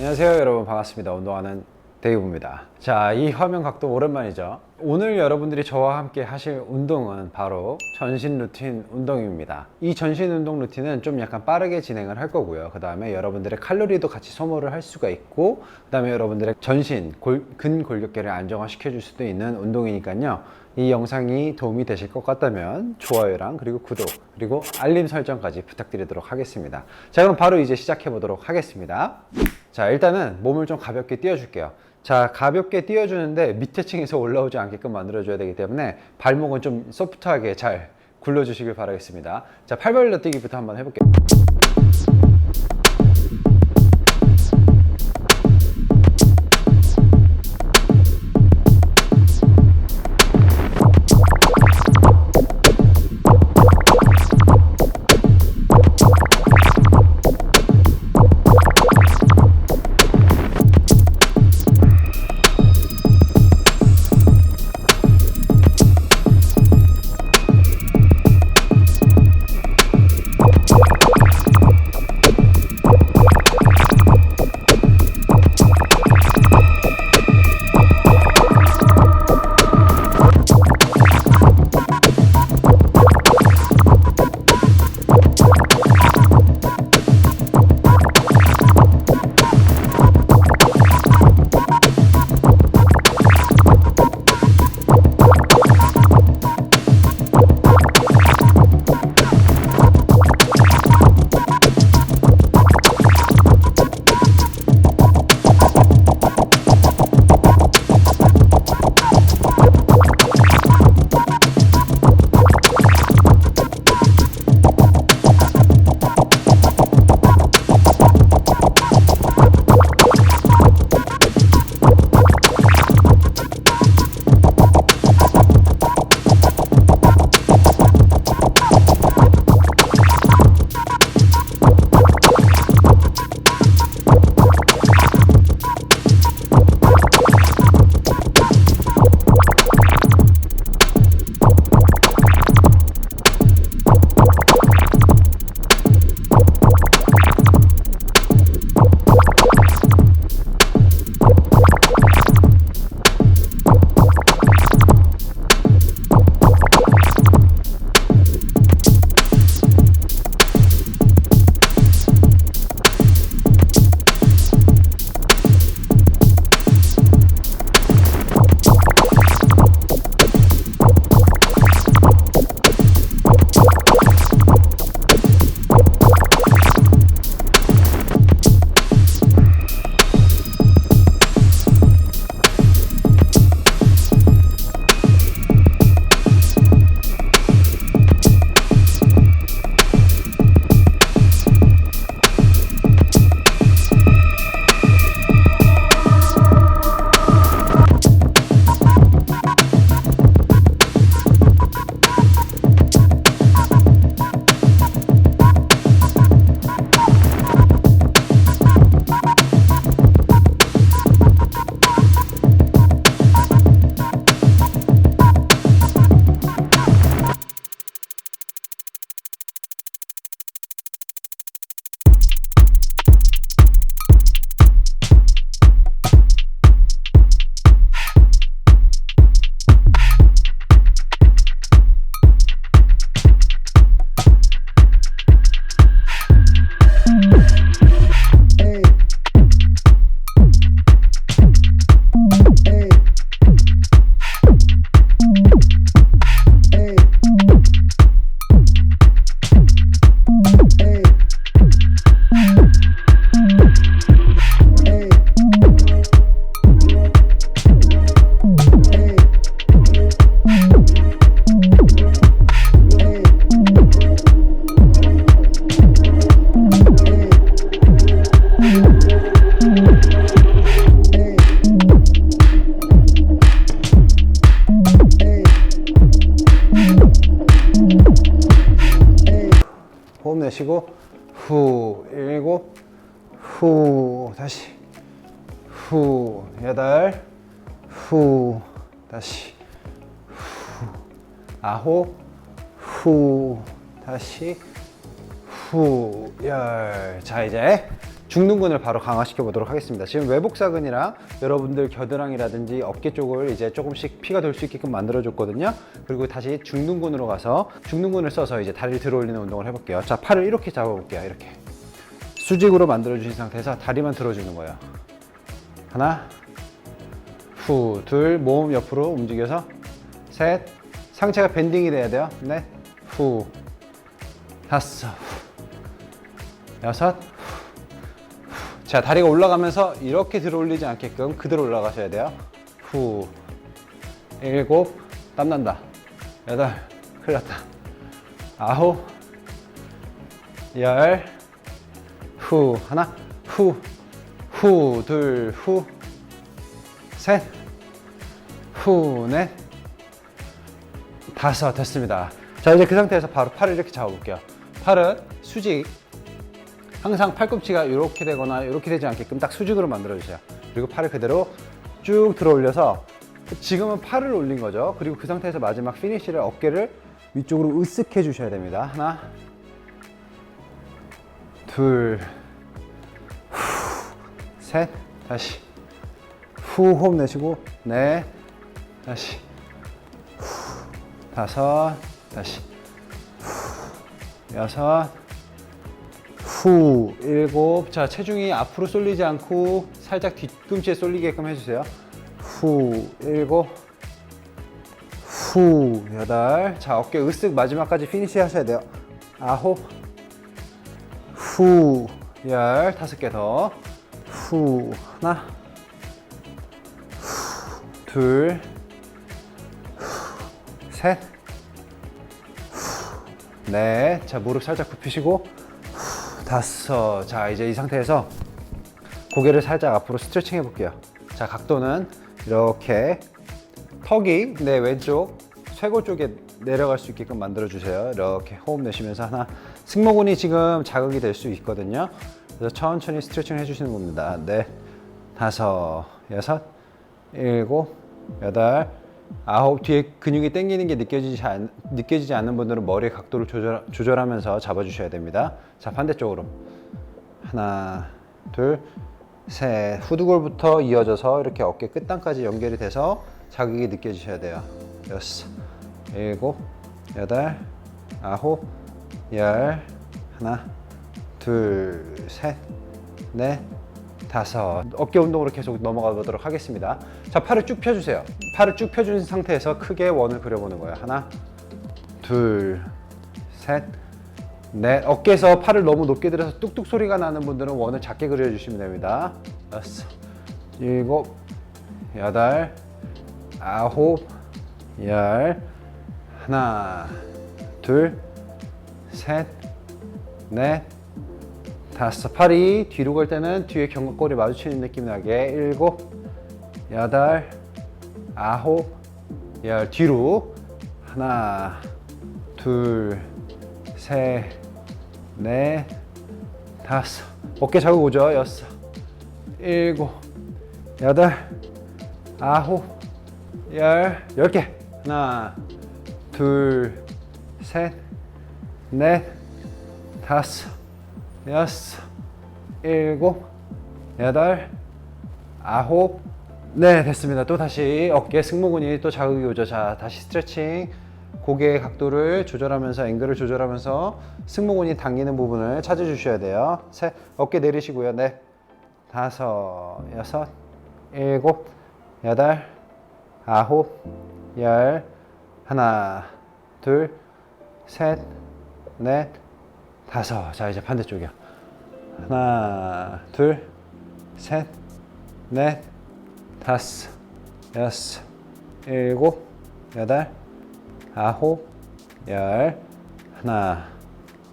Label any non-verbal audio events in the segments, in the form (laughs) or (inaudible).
안녕하세요 여러분. 반갑습니다. 운동하는 데이브입니다. 자 이 화면 각도 오랜만이죠 오늘 여러분들이 저와 함께 하실 운동은 바로 전신 루틴 운동입니다. 이 전신 운동 루틴은 좀 약간 빠르게 진행을 할 거고요. 그 다음에 여러분들의 칼로리도 같이 소모를 할 수가 있고 그 다음에 여러분들의 전신 골- 근골격계를 안정화시켜 줄 수도 있는 운동이니까요. 이 영상이 도움이 되실 것 같다면 좋아요랑 그리고 구독 그리고 알림 설정까지 부탁드리도록 하겠습니다. 자 그럼 바로 이제 시작해 보도록 하겠습니다. 자 일단은 몸을 좀 가볍게 띄워줄게요 자 가볍게 띄워주는데 밑에 층에서 올라오지 않게끔 만들어줘야 되기 때문에 발목은 좀 소프트하게 잘 굴려주시길 바라겠습니다. 자 팔벌려 뛰기부터 한번 해볼게요 후 다시 후 아홉 후 다시 후 열 자 이제 중둔근을 바로 강화시켜 보도록 하겠습니다. 지금 외복사근이랑 여러분들 겨드랑이라든지 어깨 쪽을 이제 조금씩 피가 돌 수 있게끔 만들어 줬거든요. 그리고 다시 중둔근으로 가서 중둔근을 써서 이제 다리를 들어 올리는 운동을 해볼게요. 자, 팔을 이렇게 잡아 볼게요. 이렇게. 수직으로 만들어 주신 상태에서 다리만 들어 주는 거예요. 하나, 후, 둘, 몸 옆으로 움직여서 셋, 상체가 밴딩이 돼야 돼요. 넷, 후, 다섯, 후, 여섯, 후, 후. 자, 다리가 올라가면서 이렇게 들어 올리지 않게끔 그대로 올라가셔야 돼요. 후, 일곱, 땀난다. 여덟, 큰일 났다. 아홉, 열, 후, 하나, 후, 후, 둘, 후, 셋, 후, 넷, 다섯 됐습니다. 자 이제 그 상태에서 바로 팔을 이렇게 잡아볼게요. 팔은 수직. 항상 팔꿈치가 이렇게 되거나 이렇게 되지 않게끔 딱 수직으로 만들어 주세요. 그리고 팔을 그대로 쭉 들어 올려서 지금은 팔을 올린 거죠. 그리고 그 상태에서 마지막 피니쉬를 어깨를 위쪽으로 으쓱 해 주셔야 됩니다. 하나, 둘, 후, 셋, 다시 후 호흡 내쉬고 넷, 다시. 다섯, 다시. 후, 여섯, 후, 일곱. 자, 체중이 앞으로 쏠리지 않고 살짝 뒤꿈치에 쏠리게끔 해주세요. 후, 일곱, 후, 여덟. 자, 어깨 으쓱 마지막까지 피니시 하셔야 돼요. 아홉, 후, 열. 다섯 개 더. 후, 하나, 후, 둘, 셋, 넷. 자, 무릎 살짝 굽히시고, 다섯. 자, 이제 이 상태에서 고개를 살짝 앞으로 스트레칭 해볼게요. 자, 각도는 이렇게 턱이 내 왼쪽 쇄골 쪽에 내려갈 수 있게끔 만들어 주세요. 이렇게 호흡 내쉬면서 하나 승모근이 지금 자극이 될 수 있거든요. 그래서 천천히 스트레칭 해주시는 겁니다. 네, 다섯, 여섯, 일곱, 여덟, 아홉 뒤에 근육이 당기는 게 느껴지지, 않, 느껴지지 않는 분들은 머리의 각도를 조절, 조절하면서 잡아주셔야 됩니다. 자 반대쪽으로 하나, 둘, 셋. 후두골부터 이어져서 이렇게 어깨 끝단까지 연결이 돼서 자극이 느껴지셔야 돼요. 여섯, 일곱, 여덟, 아홉, 열, 하나, 둘, 셋, 넷, 다섯. 어깨 운동으로 계속 넘어가 보도록 하겠습니다. 자, 팔을 쭉 펴주세요. 팔을 쭉 펴준 상태에서 크게 원을 그려보는 거예요. 하나, 둘, 셋, 넷. 어깨에서 팔을 너무 높게 들어서 뚝뚝 소리가 나는 분들은 원을 작게 그려주시면 됩니다. 여섯, 일곱, 여덟, 아홉, 열, 하나, 둘, 셋, 넷, 다섯. 팔이 뒤로 갈 때는 뒤에 견갑골이 마주치는 느낌 나게 일곱, 여덟, 아홉, 열 뒤로 하나, 둘, 셋, 넷, 다섯. 어깨 자극 오죠? 여섯, 일곱, 여덟, 아홉, 열, 열 개. 하나, 둘, 셋, 넷, 다섯, 여섯, 일곱, 여덟, 아홉, 네, 됐습니다. 또 다시 어깨 승모근이 또 자극이 오죠. 자, 다시 스트레칭. 고개의 각도를 조절하면서 앵글을 조절하면서 승모근이 당기는 부분을 찾아주셔야 돼요. 셋, 어깨 내리시고요. 넷, 다섯, 여섯, 일곱, 여덟, 아홉, 열, 하나, 둘, 셋, 넷, 다섯. 자, 이제 반대쪽이요. 하나, 둘, 셋, 넷, 다섯, 여섯, 일곱, 여덟, 아홉, 열, 하나,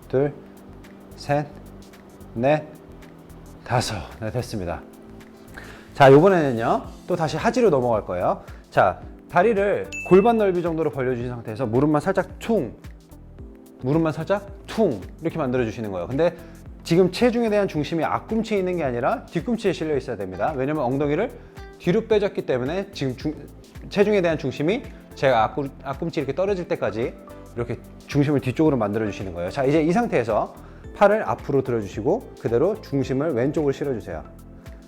둘, 셋, 넷, 다섯. 네, 됐습니다. 자, 이번에는요, 또 다시 하지로 넘어갈 거예요. 자, 다리를 골반 넓이 정도로 벌려주신 상태에서 무릎만 살짝 퉁, 무릎만 살짝 퉁 이렇게 만들어 주시는 거예요. 근데 지금 체중에 대한 중심이 앞꿈치에 있는 게 아니라 뒤꿈치에 실려 있어야 됩니다. 왜냐면 엉덩이를 뒤로 빼졌기 때문에 지금 중- 체중에 대한 중심이 제가 앞꿈, 앞꿈치 이렇게 떨어질 때까지 이렇게 중심을 뒤쪽으로 만들어 주시는 거예요. 자, 이제 이 상태에서 팔을 앞으로 들어주시고 그대로 중심을 왼쪽으로 실어주세요.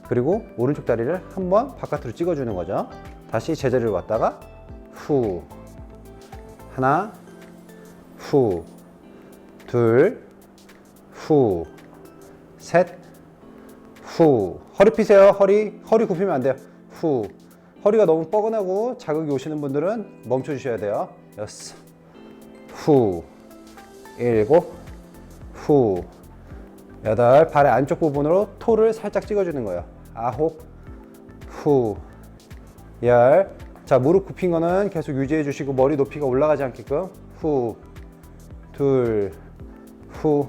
그리고 오른쪽 다리를 한번 바깥으로 찍어주는 거죠. 다시 제자리로 왔다가 후 하나 후 둘 후 셋 후 허리 피세요 허리 허리 굽히면 안 돼요 후 허리가 너무 뻐근하고 자극이 오시는 분들은 멈춰 주셔야 돼요. 여섯 후 일곱 후 여덟 발의 안쪽 부분으로 토를 살짝 찍어주는 거예요. 아홉 후열자 무릎 굽힌 거는 계속 유지해 주시고 머리 높이가 올라가지 않게끔 후 둘 후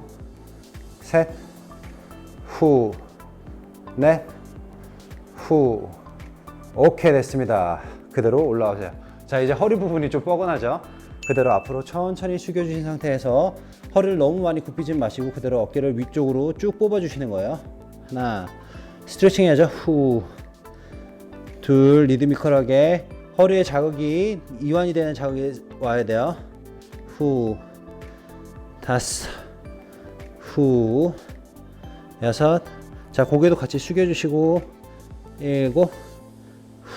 셋 후 넷, 후. 오케이 됐습니다. 그대로 올라오세요. 자 이제 허리 부분이 좀 뻐근하죠? 그대로 앞으로 천천히 숙여주신 상태에서 허리를 너무 많이 굽히지 마시고 그대로 어깨를 위쪽으로 쭉 뽑아주시는 거예요. 하나, 스트레칭 해야죠. 후. 둘, 리드미컬하게 허리에 자극이 이완이 되는 자극이 와야 돼요. 후. 다섯. 후. 여섯. 자, 고개도 같이 숙여주시고, 일곱,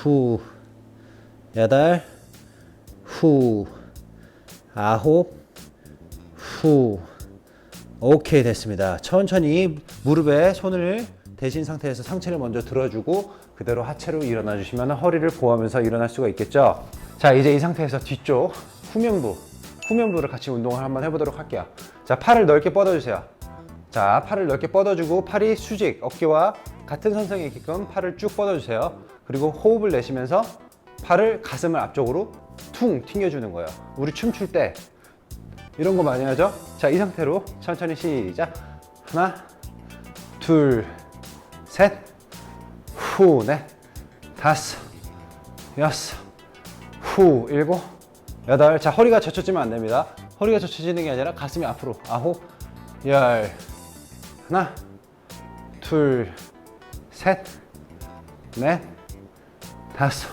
후, 여덟, 후, 아홉, 후. 오케이, 됐습니다. 천천히 무릎에 손을 대신 상태에서 상체를 먼저 들어주고, 그대로 하체로 일어나 주시면 허리를 보호하면서 일어날 수가 있겠죠. 자, 이제 이 상태에서 뒤쪽 후면부, 후면부를 같이 운동을 한번 해보도록 할게요. 자, 팔을 넓게 뻗어주세요. 자, 팔을 넓게 뻗어주고 팔이 수직, 어깨와 같은 선상에 있게끔 팔을 쭉 뻗어주세요. 그리고 호흡을 내쉬면서 팔을 가슴을 앞쪽으로 퉁 튕겨주는 거예요. 우리 춤출 때 이런 거 많이 하죠? 자, 이 상태로 천천히 시작. 하나, 둘, 셋, 후, 넷, 다섯, 여섯, 후, 일곱, 여덟. 자, 허리가 젖혀지면 안 됩니다. 허리가 젖혀지는 게 아니라 가슴이 앞으로. 아홉, 열. 하나, 둘, 셋, 넷, 다섯,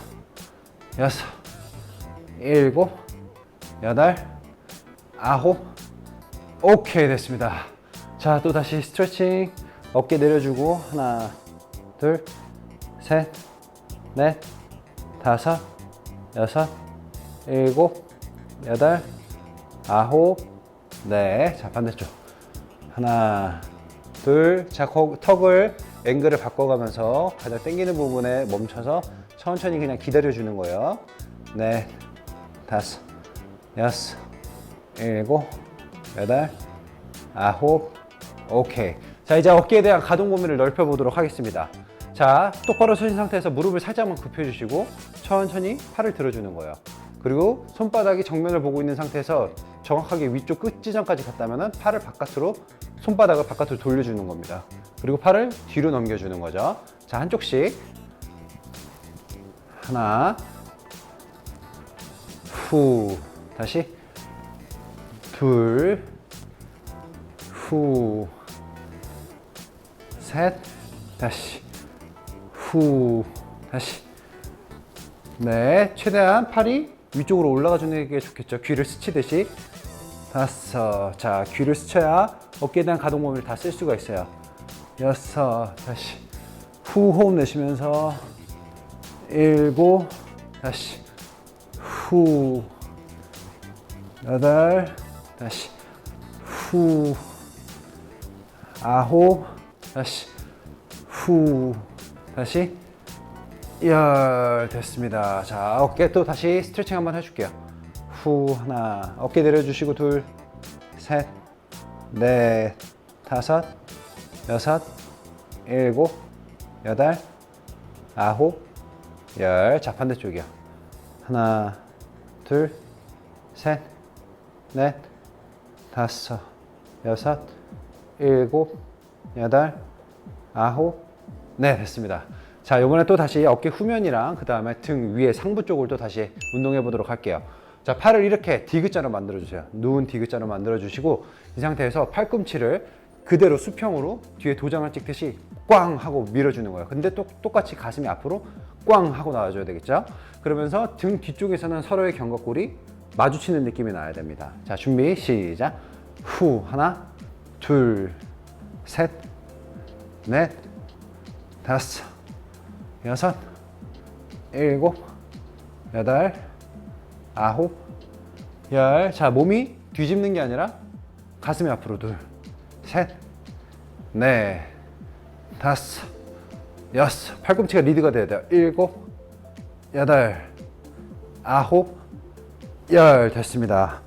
여섯, 일곱, 여덟, 아홉. 오케이 됐습니다. 자, 또 다시 스트레칭. 어깨 내려주고 하나, 둘, 셋, 넷, 다섯, 여섯, 일곱, 여덟, 아홉, 네. 자, 반대쪽. 하나, 둘. 자, 거- 턱을 앵글을 바꿔가면서 가장 당기는 부분에 멈춰서 천천히 그냥 기다려주는 거예요. 네, 다섯, 여섯, 일곱, 여덟, 아홉, 오케이. 자, 이제 어깨에 대한 가동 범위를 넓혀 보도록 하겠습니다. 자, 똑바로 서신 상태에서 무릎을 살짝만 굽혀주시고 천천히 팔을 들어주는 거예요. 그리고 손바닥이 정면을 보고 있는 상태에서 정확하게 위쪽 끝 지점까지 갔다면 팔을 바깥으로 손바닥을 바깥으로 돌려주는 겁니다. 그리고 팔을 뒤로 넘겨주는 거죠. 자, 한쪽씩 하나, 후, 다시 둘, 후, 셋, 다시 후, 다시 네, 최대한 팔이 위쪽으로 올라가 주는 게 좋겠죠. 귀를 스치듯이. 다섯. 자, 귀를 스쳐야 어깨에 대한 가동 범위를 다 쓸 수가 있어요. 여섯. 다시. 후 호흡 내쉬면서. 일곱. 다시. 후. 여덟. 다시. 후. 아홉. 다시. 후. 다시. 열 됐습니다. 자 어깨 또 다시 스트레칭 한번 해줄게요. 후 하나 어깨 내려주시고 둘, 셋, 넷, 다섯, 여섯, 일곱, 여덟, 아홉, 열. 자 반대쪽이요. 하나, 둘, 셋, 넷, 다섯, 여섯, 일곱, 여덟, 아홉, 네 됐습니다. 자 이번에 또 다시 어깨 후면이랑 그 다음에 등 위에 상부 쪽을 또 다시 운동해 보도록 할게요. 자 팔을 이렇게 디귿자로 만들어 주세요. 누운 디귿자로 만들어 주시고 이 상태에서 팔꿈치를 그대로 수평으로 뒤에 도장을 찍듯이 꽝 하고 밀어주는 거예요. 근데 또 똑같이 가슴이 앞으로 꽝 하고 나와줘야 되겠죠? 그러면서 등 뒤쪽에서는 서로의 견갑골이 마주치는 느낌이 나야 됩니다. 자 준비 시작. 후 하나, 둘, 셋, 넷, 다섯, 여섯, 일곱, 여덟, 아홉, 열. 자, 몸이 뒤집는 게 아니라 가슴이 앞으로 둘, 셋, 넷, 다섯, 여섯. 팔꿈치가 리드가 돼야 돼요. 일곱, 여덟, 아홉, 열. 됐습니다.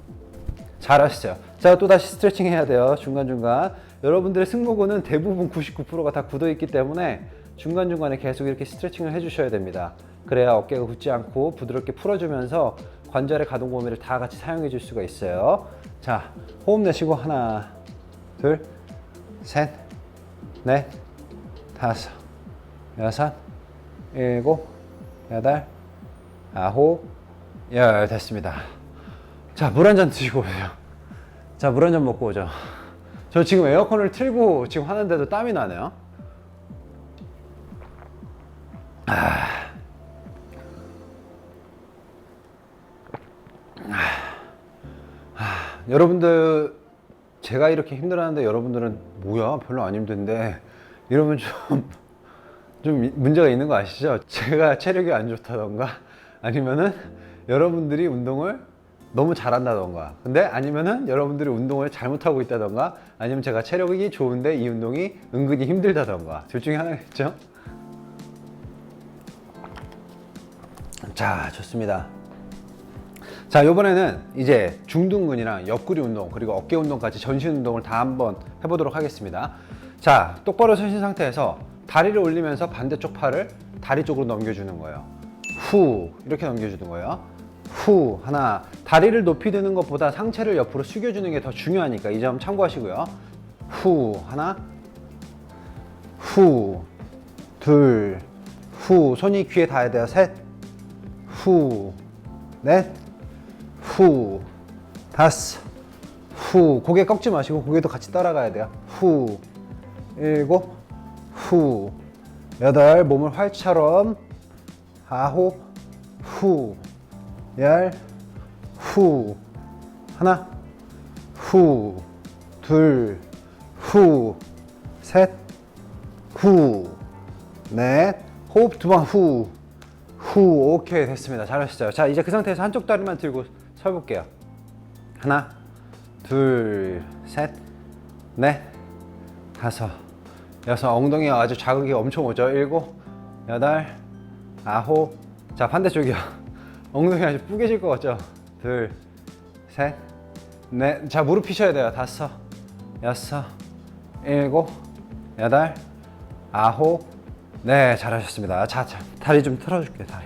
잘하시죠? 자, 또 다시 스트레칭 해야 돼요. 중간중간. 여러분들의 승모근은 대부분 99%가 다 굳어 있기 때문에 중간중간에 계속 이렇게 스트레칭을 해주셔야 됩니다. 그래야 어깨가 굳지 않고 부드럽게 풀어주면서 관절의 가동 범위를 다 같이 사용해 줄 수가 있어요. 자, 호흡 내쉬고 하나, 둘, 셋, 넷, 다섯, 여섯, 일곱, 여덟, 아홉, 열 됐습니다. 자, 물 한 잔 드시고 오세요. 자, 물 한 잔 먹고 오죠. 저 지금 에어컨을 틀고 지금 하는데도 땀이 나네요. 아. 아. 여러분들 제가 이렇게 힘들어하는데 여러분들은 뭐야 별로 안 힘든데 이러면 좀, (laughs) 좀 문제가 있는 거 아시죠? 제가 체력이 안 좋다던가 아니면은 여러분들이 운동을 너무 잘한다던가 근데 아니면은 여러분들이 운동을 잘못하고 있다던가 아니면 제가 체력이 좋은데 이 운동이 은근히 힘들다던가 둘 중에 하나겠죠? 자 좋습니다 자 이번에는 이제 중둔근이랑 옆구리 운동 그리고 어깨 운동까지 전신 운동을 다 한번 해보도록 하겠습니다 자 똑바로 서신 상태에서 다리를 올리면서 반대쪽 팔을 다리 쪽으로 넘겨주는 거예요. 후 이렇게 넘겨주는 거예요. 후 하나. 다리를 높이 드는 것보다 상체를 옆으로 숙여주는 게 더 중요하니까 이 점 참고하시고요. 후 하나. 후 둘 후 손이 귀에 닿아야 돼요. 셋 후 넷. 후 다섯. 후 고개 꺾지 마시고 고개도 같이 따라가야 돼요. 후 일곱 후 여덟 몸을 활처럼 아홉 후열후 하나 후둘후셋후넷 호흡 두 번 후 후 오케이 됐습니다. 잘하셨어요. 자 이제 그 상태에서 한쪽 다리만 들고 서볼게요. 하나 둘셋넷 다섯 여섯 엉덩이가 아주 자극이 엄청 오죠. 일곱 여덟 아홉. 자 반대쪽이요. (laughs) 엉덩이 아주 뿌개질 것 같죠? 둘셋넷자 무릎 피셔야 돼요. 다섯 여섯 일곱 여덟 아홉. 네 잘하셨습니다. 자, 자 다리 좀 털어줄게요 다리.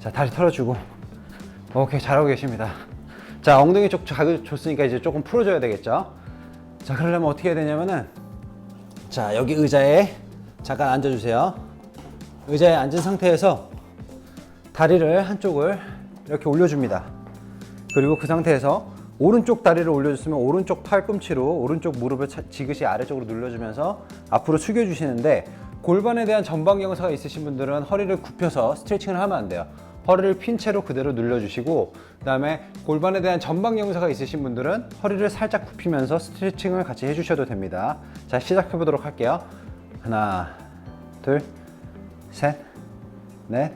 자 다리 털어주고. 오케이 잘하고 계십니다. 자 엉덩이 쪽 자극 줬으니까 이제 조금 풀어줘야 되겠죠? 자 그러려면 어떻게 해야 되냐면은 자 여기 의자에 잠깐 앉아주세요 의자에 앉은 상태에서 다리를 한쪽을 이렇게 올려줍니다 그리고 그 상태에서 오른쪽 다리를 올려줬으면 오른쪽 팔꿈치로 오른쪽 무릎을 차- 지그시 아래쪽으로 눌러주면서 앞으로 숙여주시는데 골반에 대한 전방 경사가 있으신 분들은 허리를 굽혀서 스트레칭을 하면 안 돼요. 허리를 핀 채로 그대로 눌러주시고 그 다음에 골반에 대한 전방 경사가 있으신 분들은 허리를 살짝 굽히면서 스트레칭을 같이 해주셔도 됩니다. 자 시작해 보도록 할게요. 하나, 둘, 셋, 넷.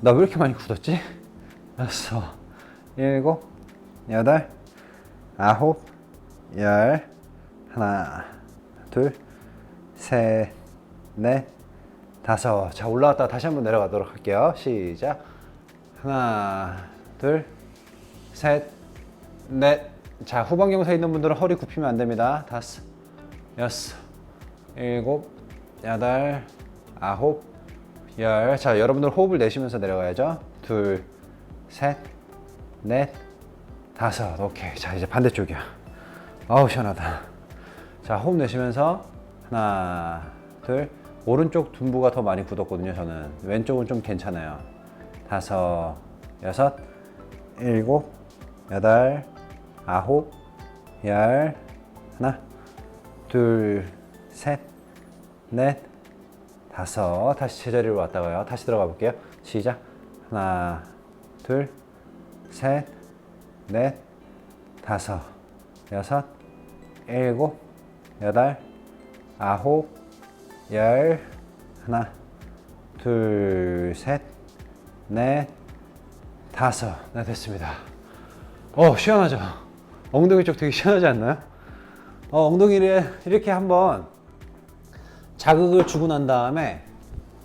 나 왜 이렇게 많이 굳었지? 여섯, 일곱, 여덟, 아홉, 열, 하나, 둘, 셋, 넷, 다섯. 자, 올라갔다 다시 한번 내려가도록 할게요. 시작. 하나, 둘, 셋, 넷. 자, 후방 경사 있는 분들은 허리 굽히면 안 됩니다. 다섯, 여섯, 일곱, 여덟, 아홉, 열. 자, 여러분들 호흡을 내쉬면서 내려가야죠. 둘, 셋, 넷, 다섯. 오케이. 자, 이제 반대쪽이야. 아우, 시원하다. 자, 호흡 내쉬면서 하나, 둘. 오른쪽 둔부가 더 많이 굳었거든요, 저는. 왼쪽은 좀 괜찮아요. 다섯, 여섯, 일곱, 여덟, 아홉, 열. 하나, 둘, 셋, 넷, 다섯. 다시 제자리로 왔다가요. 다시 들어가 볼게요. 시작. 하나, 둘, 셋, 넷, 다섯, 여섯, 일곱, 여덟, 아홉, 열, 하나, 둘, 셋, 넷, 다섯. 네, 됐습니다. 어, 시원하죠? 엉덩이 쪽 되게 시원하지 않나요? 어, 엉덩이를 이렇게 한번 자극을 주고 난 다음에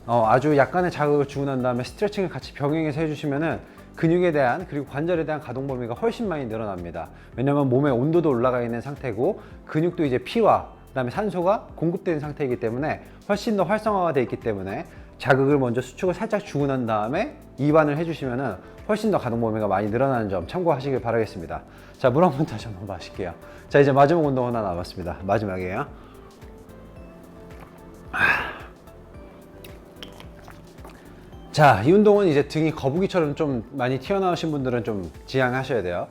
어, 아주 약간의 자극을 주고 난 다음에 스트레칭을 같이 병행해서 해주시면은 근육에 대한 그리고 관절에 대한 가동 범위가 훨씬 많이 늘어납니다. 왜냐하면 몸의 온도도 올라가 있는 상태고 근육도 이제 피와 그다음에 산소가 공급되는 상태이기 때문에 훨씬 더 활성화가 되어 있기 때문에 자극을 먼저 수축을 살짝 주고 난 다음에 이완을 해주시면은 훨씬 더 가동 범위가 많이 늘어나는 점 참고하시길 바라겠습니다. 자, 물 한 번 다시 한번 마실게요. 자, 이제 마지막 운동 하나 남았습니다. 마지막이에요. 자, 이 운동은 이제 등이 거북이처럼 좀 많이 튀어나오신 분들은 좀 지양하셔야 돼요.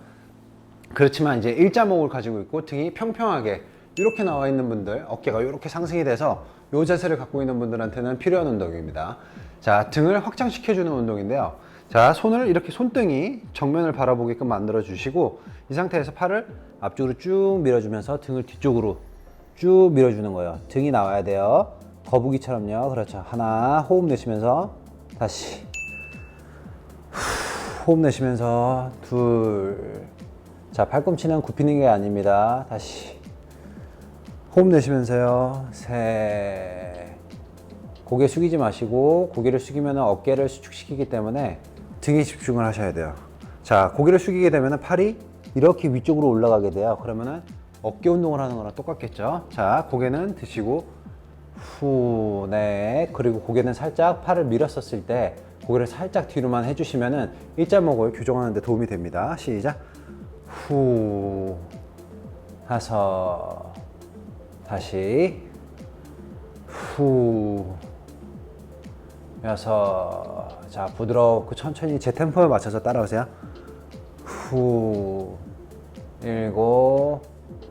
그렇지만 이제 일자목을 가지고 있고 등이 평평하게 이렇게 나와 있는 분들, 어깨가 이렇게 상승이 돼서 이 자세를 갖고 있는 분들한테는 필요한 운동입니다. 자, 등을 확장시켜주는 운동인데요. 자, 손을 이렇게 손등이 정면을 바라보게끔 만들어 주시고 이 상태에서 팔을 앞쪽으로 쭉 밀어주면서 등을 뒤쪽으로 쭉 밀어주는 거예요. 등이 나와야 돼요. 거북이처럼요. 그렇죠. 하나, 호흡 내쉬면서 다시 호흡 내쉬면서 둘. 자, 팔꿈치는 굽히는 게 아닙니다. 다시. 호흡 내쉬면서요. 셋. 고개 숙이지 마시고 고개를 숙이면 어깨를 수축시키기 때문에 등에 집중을 하셔야 돼요. 자, 고개를 숙이게 되면 팔이 이렇게 위쪽으로 올라가게 돼요. 그러면은 어깨 운동을 하는 거랑 똑같겠죠. 자, 고개는 드시고 후, 네. 그리고 고개는 살짝 팔을 밀었었을 때 고개를 살짝 뒤로만 해주시면은 일자목을 교정하는 데 도움이 됩니다. 시작. 후, 다섯, 다시, 후, 여섯. 자, 부드럽고 천천히 제 템포에 맞춰서 따라오세요. 후, 일곱,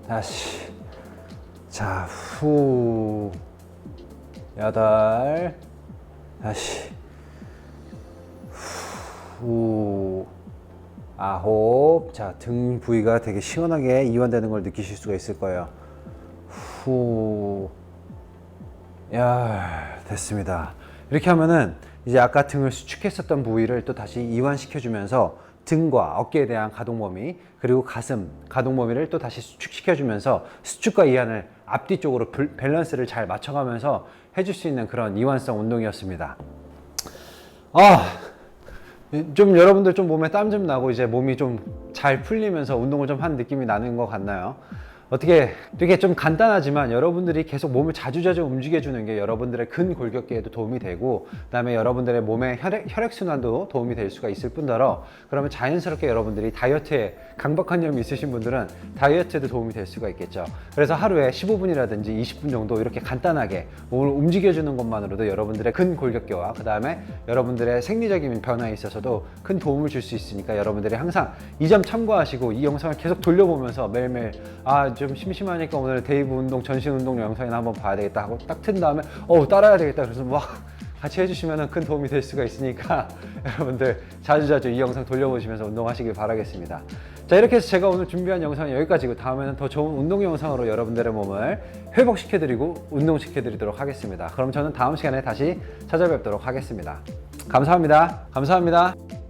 다시. 자, 후, 여덟, 다시. 후, 아홉. 자, 등 부위가 되게 시원하게 이완되는 걸 느끼실 수가 있을 거예요. 후, 야, 됐습니다. 이렇게 하면은 이제 아까 등을 수축했었던 부위를 또 다시 이완시켜주면서 등과 어깨에 대한 가동 범위 그리고 가슴 가동 범위를 또 다시 수축시켜주면서 수축과 이완을 앞뒤 쪽으로 불- 밸런스를 잘 맞춰가면서 해줄 수 있는 그런 이완성 운동이었습니다. 아, 좀 여러분들 좀 몸에 땀 좀 나고 이제 몸이 좀 잘 풀리면서 운동을 좀 한 느낌이 나는 것 같나요? 어떻게 되게 좀 간단하지만 여러분들이 계속 몸을 자주자주 움직여주는 게 여러분들의 근골격계에도 도움이 되고 그 다음에 여러분들의 몸의 혈액, 혈액순환도 도움이 될 수가 있을 뿐더러 그러면 자연스럽게 여러분들이 다이어트에 강박관념이 있으신 분들은 다이어트에도 도움이 될 수가 있겠죠. 그래서 하루에 15분이라든지 20분 정도 이렇게 간단하게 몸을 움직여주는 것만으로도 여러분들의 근골격계와 그 다음에 여러분들의 생리적인 변화에 있어서도 큰 도움을 줄 수 있으니까 여러분들이 항상 이 점 참고하시고 이 영상을 계속 돌려보면서 매일매일 아좀 심심하니까 오늘 데이브 운동 전신 운동 영상이나 한번 봐야 되겠다 하고 딱 튼 다음에 어 따라야 되겠다. 그래서 막 같이 해주시면 큰 도움이 될 수가 있으니까 (laughs) 여러분들 자주자주 이 영상 돌려보시면서 운동하시길 바라겠습니다. 자 이렇게 해서 제가 오늘 준비한 영상은 여기까지고 다음에는 더 좋은 운동 영상으로 여러분들의 몸을 회복시켜드리고 운동시켜드리도록 하겠습니다. 그럼 저는 다음 시간에 다시 찾아뵙도록 하겠습니다. 감사합니다. 감사합니다